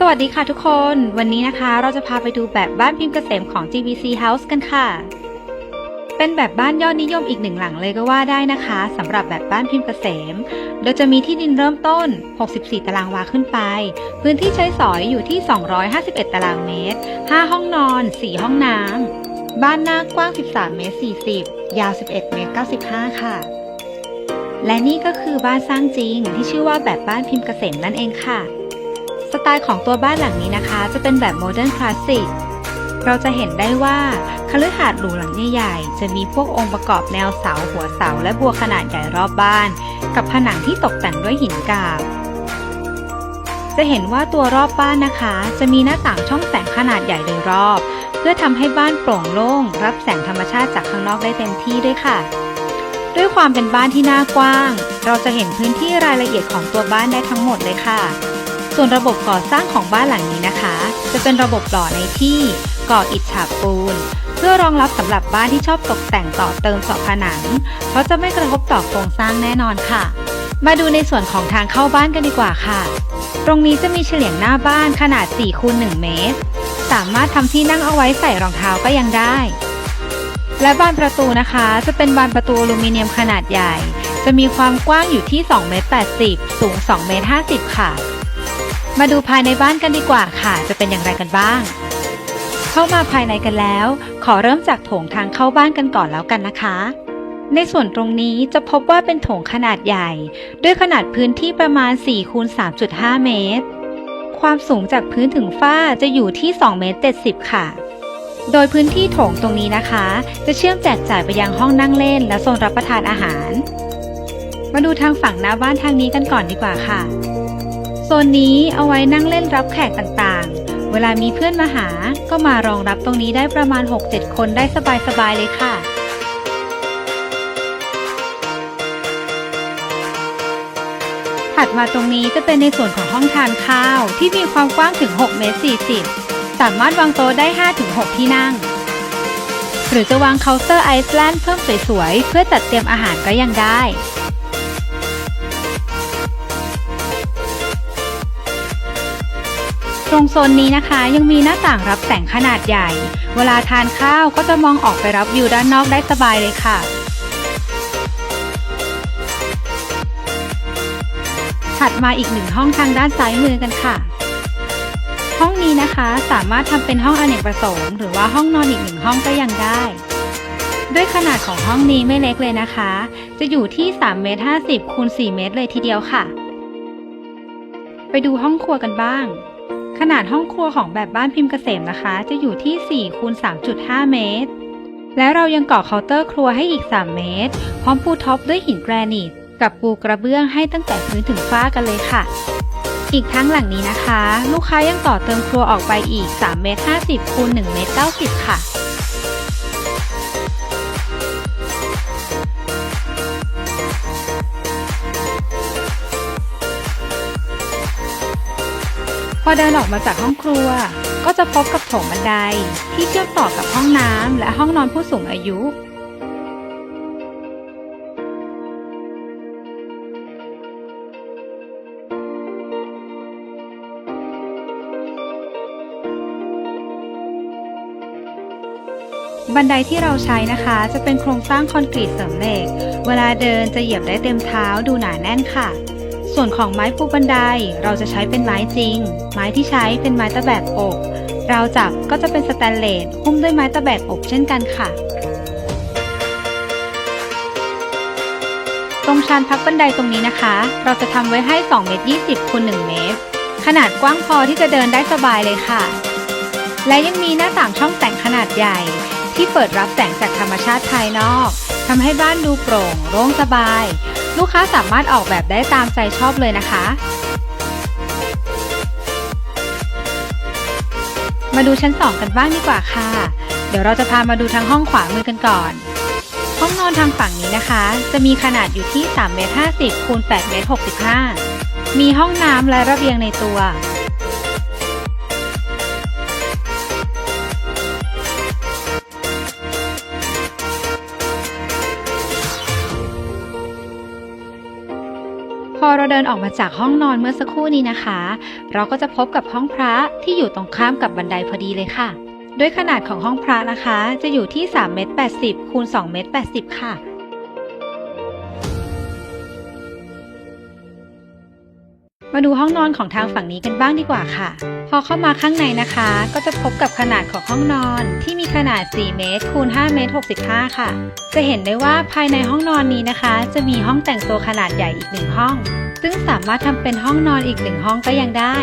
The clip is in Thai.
สวัสดีค่ะทุกคน วันนี้นะคะเราจะพาไปดูแบบบ้านพิมพ์เกษมของ GBC House กันค่ะ เป็นแบบบ้านยอดนิยมอีกหนึ่งหลังเลยก็ว่าได้นะคะสำหรับแบบบ้านพิมพ์เกษม โดยจะมีที่ดินเริ่มต้น 64 ตารางวาขึ้นไป พื้นที่ใช้สอยอยู่ที่ 251 ตารางเมตร 5 ห้องนอน 4 ห้องน้ำบ้านหน้ากว้าง 13 เมตร 40 ยาว 11 เมตร 95 ค่ะ และนี่ก็คือบ้านสร้างจริงที่ชื่อว่าแบบบ้านพิมพ์เกษมนั่นเองค่ะ ไตล์ของตัวบ้านหลังนี้นะคะ จะเป็นแบบโมเดิร์นคลาสสิก เราจะเห็นได้ว่าคฤหาสน์หรูหลังใหญ่ๆจะมีพวกองค์ประกอบแนวเสาหัวเสาและบัวขนาดใหญ่รอบบ้าน กับผนังที่ตกแต่งด้วยหินกาบ จะเห็นว่าตัวรอบบ้านนะคะ จะมีหน้าต่างช่องแสงขนาดใหญ่โดยรอบ เพื่อทำให้บ้านโปร่งโล่ง รับแสงธรรมชาติจากข้างนอกได้เต็มที่ด้วยค่ะด้วยความเป็นบ้านที่น่ากว้าง เราจะเห็นพื้นที่รายละเอียดของตัวบ้านได้ทั้งหมดเลยค่ะ ส่วนระบบก่อสร้างของบ้านหลังนี้นะคะ จะเป็นระบบหล่อในที่ก่ออิฐฉาบปูน เพื่อรองรับสำหรับบ้านที่ชอบตกแต่งต่อเติมเสาะผนัง เพราะจะไม่กระทบต่อโครงสร้างแน่นอนค่ะ มาดูในส่วนของทางเข้าบ้านกันดีกว่าค่ะ ตรงนี้จะมีเฉลียงหน้าบ้านขนาด4คูณ1เมตร สามารถทำที่นั่งเอาไว้ใส่รองเท้าก็ยังได้ และบานประตูนะคะ จะเป็นบานประตูอลูมิเนียมขนาดใหญ่ จะมีความกว้างอยู่ที่2เมตร80 สูง2เมตร50 ค่ะ มาดูภายในบ้านกันดีกว่าค่ะ จะเป็นอย่างไรกันบ้าง เข้ามาภายในกันแล้ว ขอเริ่มจากโถงทางเข้าบ้านกันก่อนแล้วกันนะคะ ในส่วนตรงนี้จะพบว่าเป็นโถงขนาดใหญ่ ด้วยขนาดพื้นที่ประมาณ4คูณ3.5 เมตร ความสูงจากพื้นถึงฝ้าจะอยู่ที่2เมตร70 ค่ะ โดยพื้นที่โถงตรงนี้นะคะ จะเชื่อมแจกจ่ายไปยังห้องนั่งเล่นและโซนรับประทานอาหาร มาดูทางฝั่งหน้าบ้านทางนี้กันก่อนดีกว่าค่ะ โซนนี้เอาไว้นั่งเล่นรับแขกต่างๆ เวลามีเพื่อนมาหา ก็มารองรับตรงนี้ได้ประมาณ 6-7 คนได้สบายๆเลยค่ะถัดมาตรงนี้จะเป็นในส่วนของห้องทานข้าว ที่มีความกว้างถึง6เมตร40 สามารถวางโต๊ะได้ 5-6 ที่นั่ง หรือจะวางเคาน์เตอร์ไอซ์แลนด์เพิ่มสวยๆ เพื่อจัดเตรียมอาหารก็ยังได้ รงโซนนี้นะคะ ยังมีหน้าต่างรับแสงขนาดใหญ่ เวลาทานข้าวก็จะมองออกไปรับวิวด้านนอกได้สบายเลยค่ะถัดมาอีกหนึ่งห้องทางด้านซ้ายมือกันค่ะ ห้องนี้นะคะสามารถทำเป็นห้องอเนกประสงค์ หรือว่าห้องนอนอีกหนึ่งห้องก็ยังได้ ด้วยขนาดของห้องนี้ไม่เล็กเลยนะคะ จะอยู่ที่3เมตร50คูณ4เมตรเลยทีเดียวค่ะ ไปดูห้องครัวกันบ้าง ขนาดห้องครัวของแบบบ้านพิมพ์เกษมนะคะ จะอยู่ที่4คูณ3.5 เมตร และเรายังก่อเคาน์เตอร์ครัวให้อีก 3 เมตร พร้อมปูท็อปด้วยหินแกรนิตกับปูกระเบื้องให้ตั้งแต่พื้นถึงฝ้ากันเลยค่ะ อีกทั้งหลังนี้นะคะ ลูกค้ายังต่อเติมครัวออกไปอีก 3 เมตร 50คูณ1เมตร 90 ค่ะ พอเดินออกมาจากห้องครัว ก็จะพบกับโถงบันไดที่เชื่อมต่อกับห้องน้ำและห้องนอนผู้สูงอายุ บันไดที่เราใช้นะคะ จะเป็นโครงสร้างคอนกรีตเสริมเหล็ก เวลาเดินจะเหยียบได้เต็มเท้าดูหนาแน่นค่ะ ส่วนของไม้ปูบันไดเราจะใช้เป็นไม้จริง ไม้ที่ใช้เป็นไม้ตะแบกอกราวจับก็จะเป็นสแตนเลสหุ้มด้วยไม้ตะแบกอกเช่นกันค่ะ ตรงชานพักบันไดตรงนี้นะคะ เราจะทำไว้ให้2เมตร20คูณ1เมตร ขนาดกว้างพอที่จะเดินได้สบายเลยค่ะ และยังมีหน้าต่างช่องแต่งขนาดใหญ่ ที่เปิดรับแสงจากธรรมชาติภายนอกทำให้บ้านดูโปร่งโล่งสบาย ลูกค้าสามารถออกแบบได้ตามใจชอบเลยนะคะ มาดูชั้น 2 กันบ้างดีกว่าค่ะ เดี๋ยวเราจะพามาดูทางห้องขวามือกันก่อน ห้องนอนทางฝั่งนี้นะคะ จะมีขนาดอยู่ที่3เมตร50คูณ8เมตร65 มีห้องน้ำและระเบียงในตัว ดินดินออกมาจากห้องนอนเมื่อสักครู่นี้นะคะ เราก็จะพบกับห้องพระที่อยู่ตรงข้ามกับบันไดพอดีเลยค่ะ ด้วยขนาดของห้องพระนะคะ จะอยู่ที่3เมตร80คูณ2เมตร80 ค่ะ มาดูห้องนอนของทางฝั่งนี้กันบ้างดีกว่าค่ะ พอเข้ามาข้างในนะคะ ก็จะพบกับขนาดของห้องนอนที่มีขนาด 4 เมตรคูณ 5 เมตร 65 ค่ะ จะเห็นได้ว่าภายในห้องนอนนี้นะคะ จะมีห้องแต่งตัวขนาดใหญ่อีกหนึ่งห้อง ซึ่งสามารถทำเป็นห้องนอนอีกหนึ่งห้องก็ยังได้